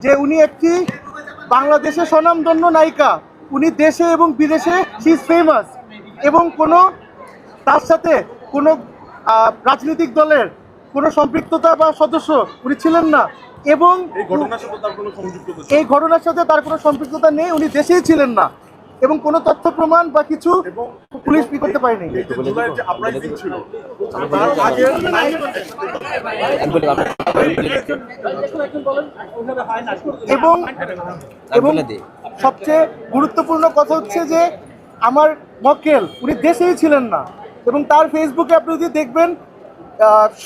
যে উনি একটি বাংলাদেশের স্বনামধন্য নায়িকা। উনি দেশে এবং বিদেশে শি ইজ ফেমাস এবং কোনো তার সাথে কোনো রাজনৈতিক দলের কোনো সম্পৃক্ততা বা সদস্য উনি ছিলেন না। এবং এই ঘটনার সাথে তার কোনো সংযুক্ততা ছিল এই ঘটনার সাথে তার কোনো সম্পৃক্ততা নেই। উনি দেশেই ছিলেন না। এবং কোনো তথ্য প্রমাণ বা কিছু পুলিশ কি করতে পারেনি। তার আগে এবং এবং সবচেয়ে গুরুত্বপূর্ণ কথা হচ্ছে যে আমার মক্কেল উনি দেশেই ছিলেন না। এবং তার ফেসবুকে আপনি যদি দেখবেন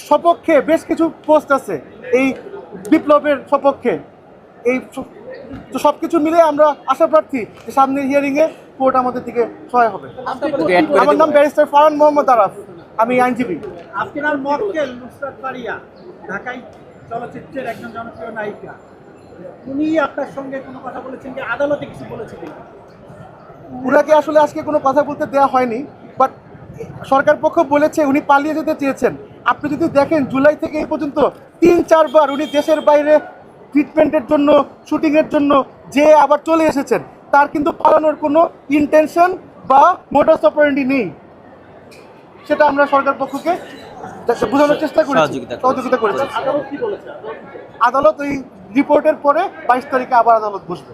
সপক্ষে বেশ কিছু পোস্ট আছে এই বিপ্লবের সপক্ষে। এই তো সব কিছু মিলে আমরা আশা প্রার্থী যে সামনের হিয়ারিংয়ে কোর্ট আমাদের দিকে সহায় হবে। আমার নাম ব্যারিস্টার ফারান মোহাম্মদ আরাফ। আমি আইনজীবী। আপনার মক্কেল নুসরাত ফারিয়া ঢাকাই চলচ্চিত্রের একজন জনপ্রিয় নায়িকা। উনি আপনার সঙ্গে কোনো কথা বলেছেন কি? আদালতে কিছু বলেছে কিনা? উনাকে আসলে আজকে কোনো কথা বলতে দেওয়া হয়নি বাট সরকার পক্ষ বলেছে উনি পালিয়ে যেতে চেয়েছেন। আপনি যদি দেখেন জুলাই থেকে এই পর্যন্ত তিন চারবার উনি দেশের বাইরে ট্রিটমেন্টের জন্য শুটিংয়ের জন্য যে আবার চলে এসেছেন তার কিন্তু পালানোর কোনো ইন্টেনশন বা মোটাস অপারেন্টি নেই। সেটা আমরা সরকার পক্ষকে বোঝানোর চেষ্টা করেছি। সহযোগিতা করেছি। আদালত কি আদালত ওই রিপোর্টের পরে বাইশ তারিখে আবার আদালত বসবে।